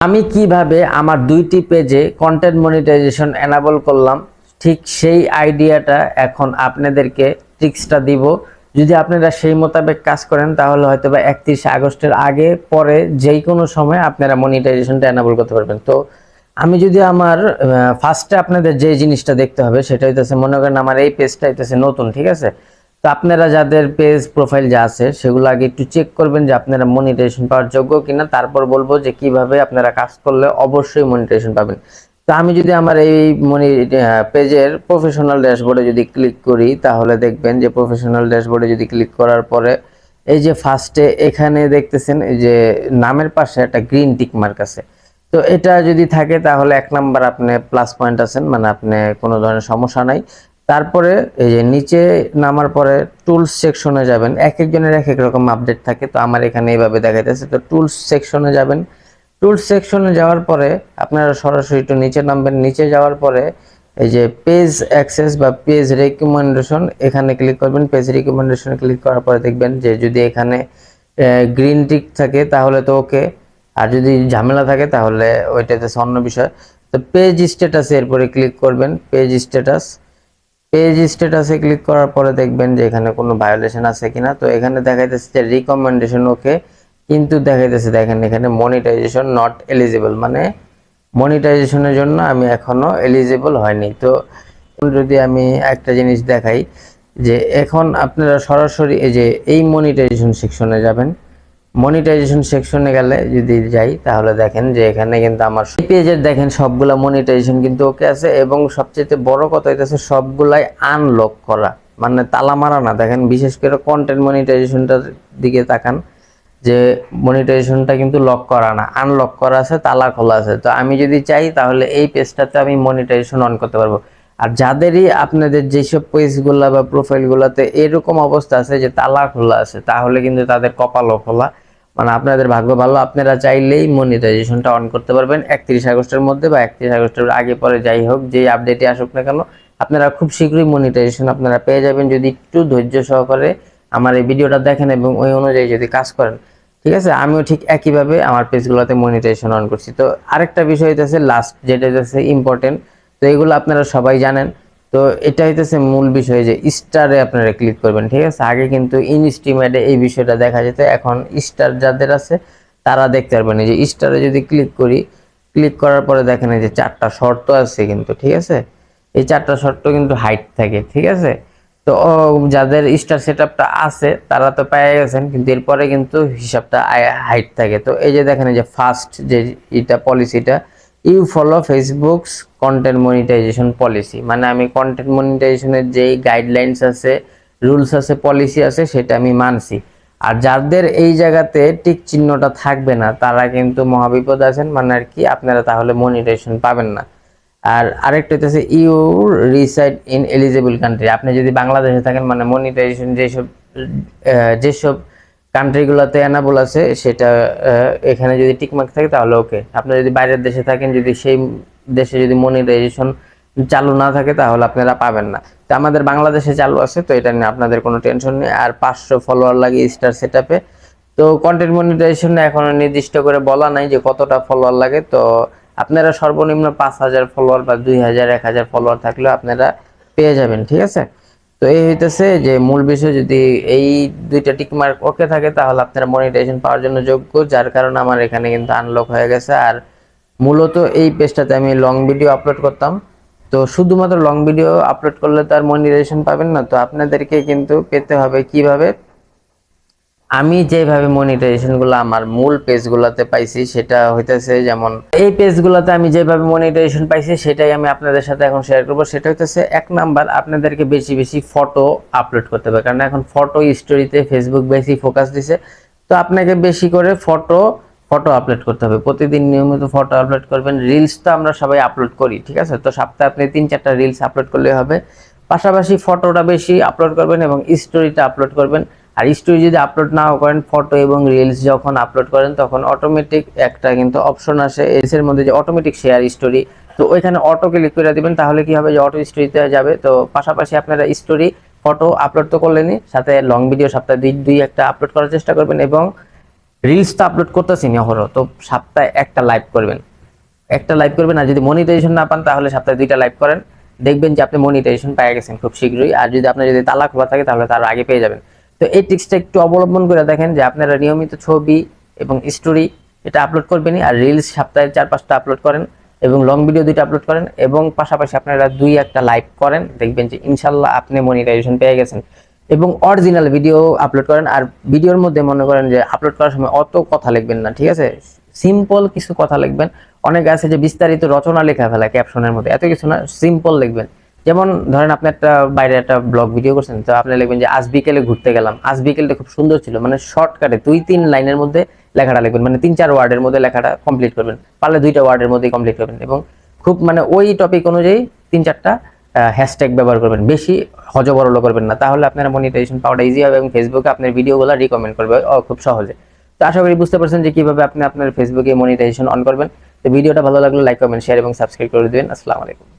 আমি কীভাবে আমার দুইটি পেজে কন্টেন্ট মনিটাইজেশন এনাবল করলাম? ঠিক সেই আইডিয়াটা এখন আপনাদেরকে ট্রিক্সটা দিব। যদি আপনারা সেই মোতাবেক কাজ করেন, তাহলে হয়তো বা একত্রিশে আগস্টের আগে, পরে যেই কোনো সময় আপনারা মনিটাইজেশনটা এনাবল করতে পারবেন। তো আমি যদি আমার ফার্স্টে আপনাদের যে জিনিসটা দেখতে হবে, সেটা হইতেছে, মনে করেন আমার এই পেজটা হইতেছে নতুন, ঠিক আছে? তো আপনারা যাদের পেজ প্রোফাইল যা আছে, সেগুলো আগে একটু চেক করবেন যে আপনারা মনিটাইজেশন পাওয়ার যোগ্য কিনা। তারপর বলব যে কীভাবে আপনারা কাজ করলে অবশ্যই মনিটাইজেশন পাবেন। তো আমি যদি আমার এই মনি পেজের প্রফেশনাল ড্যাশবোর্ডে যদি ক্লিক করি, তাহলে দেখবেন যে প্রফেশনাল ড্যাশবোর্ডে যদি ক্লিক করার পরে, এই যে ফার্স্টে এখানে দেখতেছেন এই যে নামের পাশে একটা গ্রিন টিক মার্ক আছে। তো এটা যদি থাকে, তাহলে এক নাম্বার আপনি প্লাস পয়েন্ট আছেন মানে আপনি কোনো ধরনের সমস্যা নাই। তারপরে এই যে নিচে নামার পরে টুলস সেকশনে যাবেন, এক একজনের এক এক রকম আপডেট থাকে, তো আমার এখানে এইভাবে দেখাইতেছে, তো টুলস সেকশনে যাবেন। টুলস সেকশনে যাওয়ার পরে আপনারা সরাসরি একটু নিচে নামবেন, নিচে যাওয়ার পরে এই যে পেজ অ্যাক্সেস বা পেজ রেকমেন্ডেশন এখানে ক্লিক করবেন পেজ রেকমেন্ডেশনে ক্লিক করার পরে দেখবেন যে যদি এখানে গ্রিন টিক থাকে, তাহলে তো ওকে আর যদি ঝামেলা থাকে, তাহলে ওইটাতে অন্য বিষয়। তো পেজ স্ট্যাটাস এরপরে ক্লিক করবেন পেজ স্ট্যাটাস পেজ স্ট্যাটাসে ক্লিক করার পরে দেখবেন যে এখানে কোনো ভায়োলেশন আছে কিনা। তো এখানে দেখাইতেছে যে রিকমেন্ডেশন ওকে কিন্তু দেখাইতেছে, দেখেন এখানে মনিটাইজেশন নট এলিজিবল মানে মনিটাইজেশনের জন্য আমি এখনও এলিজিবল হয়নি। তো যদি আমি একটা জিনিস দেখাই, যে এখন আপনারা সরাসরি এই যে এই মনিটাইজেশন সেকশনে যাবেন মনিটাইজেশন সেকশনে গেলে যদি যাই, তাহলে দেখেন যে এখানে কিন্তু আমার পেজের দেখেন সবগুলা মনিটাইজেশন কিন্তু ওকে আছে এবং সবচেয়ে বড় কথা হইতেছে সবগুলাই আনলক করা। মানে তালা মারা না, দেখেন বিশেষ করে কন্টেন্ট মনিটাইজেশনটার দিকে তাকান, যে মনিটাইজেশনটা কিন্তু লক করা না আনলক করা আছে, তালা খোলা আছে। তো আমি যদি চাই, তাহলে এই পেজটাতে আমি মনিটাইজেশন অন করতে পারব। আর যাদেরই আপনাদের যেসব পেজগুলা বা প্রোফাইলগুলোতে এরকম অবস্থা আছে যে তালা খোলা আছে, তাহলে কিন্তু তাদের কপালও খোলা। মানে আপনাদের ভাগ্য ভালো, আপনারা চাইলেই মনিটাইজেশনটা অন করতে পারবেন। একত্রিশ আগস্টের মধ্যে বা একত্রিশ আগস্টের আগে পরে যাই হোক, যেই আপডেটে আসুক না কেন, আপনারা খুব শীঘ্রই মনিটাইজেশন আপনারা পেয়ে যাবেন। যদি একটু ধৈর্য সহকারে আমার এই ভিডিওটা দেখেন এবং ওই অনুযায়ী যদি কাজ করেন, ঠিক আছে? আমিও ঠিক একইভাবে আমার পেজগুলোতে মনিটাইজেশন অন করছি। তো আরেকটা বিষয় হইতেছে লাস্ট যেটা হইতেছে ইম্পর্টেন্ট তো এগুলো আপনারা সবাই জানেন। তো এটা হইতেছে মূল বিষয় যে স্টারে আপনারা ক্লিক করবেন, ঠিক আছে? আগে কিন্তু ইনস্টিমেটে এই বিষয়টা দেখা যেত, এখন স্টার যাদের আছে, তারা দেখতে পারবেন। এই যে স্টারে যদি ক্লিক করি ক্লিক করার পরে দেখেন এই যে চারটা শর্ত আছে কিন্তু, ঠিক আছে? এই চারটা শর্ত কিন্তু হাইট থাকে, ঠিক আছে? তো যাদের স্টার সেটআপটা আছে, তারা তো পেয়ে গেছেন, কিন্তু এরপরে কিন্তু হিসাবটা হাইট থাকে। তো এই যে দেখেন যে ফার্স্ট যে এটা পলিসিটা you follow Facebook's content monetisation policy মানে আমি কন্টেন্ট মনিটাইজেশনের যেই গাইডলাইন্স আছে রুলস আছে পলিসি আছে, সেটা আমি মানছি। আর যাদের এই জায়গাতে টিক চিহ্নটা থাকবে না, তারা কিন্তু মহাবিপদ আছেন মানে আর কি আপনারা তাহলে মনিটাইজেশন পাবেন না। আর আরেকটা হচ্ছে you reside in eligible country আপনি যদি বাংলাদেশে থাকেন মানে মনিটাইজেশন যেসব যেসব কান্ট্রিগুলোতে অ্যানাবল আছে, সেটা এখানে যদি টিকমার্ক থাকে তাহলে ওকে আপনি যদি বাইরের দেশে থাকেন, যদি সেই দেশে যদি মনিটাইজেশন চালু না থাকে তাহলে আপনারা পাবেন না। তো আমাদের বাংলাদেশে চালু আছে, তো এটা নিয়ে আপনাদের কোনো টেনশন নেই। আর পাঁচশো ফলোয়ার লাগে স্টার সেটআপে তো কন্টেন্ট মনিটাইজেশনে এখনও নির্দিষ্ট করে বলা নাই যে কতটা ফলোয়ার লাগে। তো আপনারা সর্বনিম্ন পাঁচ হাজার ফলোয়ার বা দুই হাজার, এক হাজার ফলোয়ার থাকলেও আপনারা পেয়ে যাবেন, ঠিক আছে? তো এই হইতেছে যে মূল বিষয় যদি এই দুইটা টিকমার্ক ওকে থাকে, তাহলে আপনারা মনিটাইজেশন পাওয়ার জন্য যোগ্য, যার কারণে আমার এখানে কিন্তু আনলক হয়ে গেছে। আর মূলত এই পেজটাতে আমি লং ভিডিও আপলোড করতাম। তো শুধুমাত্র লং ভিডিও আপলোড করলে তো আর মনিটাইজেশন পাবেন না, তো আপনাদেরকে কিন্তু পেতে হবে কীভাবে? আমি যেভাবে মনিটাইজেশনগুলো আমার মূল পেজগুলোতে পাইছি, সেটা হইতেছে যেমন এই পেজগুলোতে আমি যেভাবে মনিটাইজেশন পাইছি, সেটাই আমি আপনাদের সাথে এখন শেয়ার করব। সেটা হইতেছে এক নাম্বার আপনাদেরকে বেশি বেশি ফটো আপলোড করতে হবে, কারণ এখন ফটো স্টোরিতে ফেসবুক বেশি ফোকাস দিছে। তো আপনাকে বেশি করে ফটো ফটো আপলোড করতে হবে। প্রতিদিন নিয়মিত ফটো আপলোড করবেন। রিলস তো আমরা সবাই আপলোড করি, ঠিক আছে? তো সপ্তাহে আপনি তিন চারটা রিলস আপলোড করলে হবে। পাশাপাশি ফটোটা বেশি আপলোড করবেন এবং স্টোরিটা আপলোড করবেন। আর স্টোরি যদি আপলোড নাও করেন ফটো এবং রিলস যখন আপলোড করেন, তখন অটোমেটিক একটা কিন্তু অপশন আসে এর মধ্যে যে অটোমেটিক শেয়ার স্টোরি তো ওইখানে অটো ক্লিক করে দিবেন, তাহলে কি হবে যে অটো স্টোরিতে যাবে। তো পাশাপাশি আপনারা স্টোরি ফটো আপলোড তো করলেনই সাথে লং ভিডিও সপ্তাহে দুই দুই একটা আপলোড করার চেষ্টা করবেন এবং রিলস তো আপলোড করতেছি না হরো তো সপ্তাহে একটা লাইভ করবেন। একটা লাইভ করবেন, আর যদি মনিটাইজেশন না পান, তাহলে সপ্তাহে দুইটা লাইভ করেন। দেখবেন যে আপনি মনিটাইজেশন পেয়ে গেছেন খুব শীঘ্রই, আর যদি আপনার যদি তালা খোলা থাকে, তাহলে তার আগে পেয়ে যাবেন। তো এই টিক্সটা একটু অবলম্বন করে দেখেন যে আপনারা নিয়মিত ছবি এবং স্টোরি এটা আপলোড করবেনই আর রিলস সপ্তাহে চার পাঁচটা আপলোড করেন এবং লং ভিডিও দুইটা আপলোড করেন এবং পাশাপাশি আপনারা দুই একটা লাইভ করেন। দেখবেন যে ইনশাল্লাহ আপনি মনিটাইজেশন পেয়ে গেছেন এবং অরিজিনাল ভিডিও আপলোড করেন। আর ভিডিওর মধ্যে মনে করেন যে আপলোড করার সময় অত কথা লিখবেন না, ঠিক আছে? সিম্পল কিছু কথা লিখবেন। অনেক আছে যে বিস্তারিত রচনা লেখা ফেলা ক্যাপশনের মধ্যে, এত কিছু না সিম্পল লিখবেন। যেমন ধরেন আপনি একটা বাইরে একটা ব্লগ ভিডিও করছেন, তো আপনি লিখবেন যে, আজ বিকেলে ঘুরতে গেলাম। আজ বিকেলটা খুব সুন্দর ছিল। মানে শর্টকাটে দুই, তিন লাইনের মধ্যে লেখাটা লিখবেন। মানে তিন, চার ওয়ার্ডের মধ্যে লেখাটা কমপ্লিট করবেন। পারলে দুইটা ওয়ার্ডের মধ্যেই কমপ্লিট করবেন এবং খুব মানে ওই টপিক অনুযায়ী তিন, চারটা হ্যাশট্যাগ ব্যবহার করবেন। বেশি হজবরল করবেন না। তাহলে আপনারা মনিটাইজেশন পাওয়াটা ইজি হবে এবং ফেসবুকে আপনার ভিডিওগুলো রিকমেন্ড করবে খুব সহজে। তো আশা করি বুঝতে পারছেন যে কীভাবে আপনি আপনার ফেসবুকে মনিটাইজেশন অন করবেন। তো ভিডিওটা ভালো লাগলে লাইক কমেন্ট শেয়ার এবং সাবস্ক্রাইব করে দেবেন। আসসালামু আলাইকুম।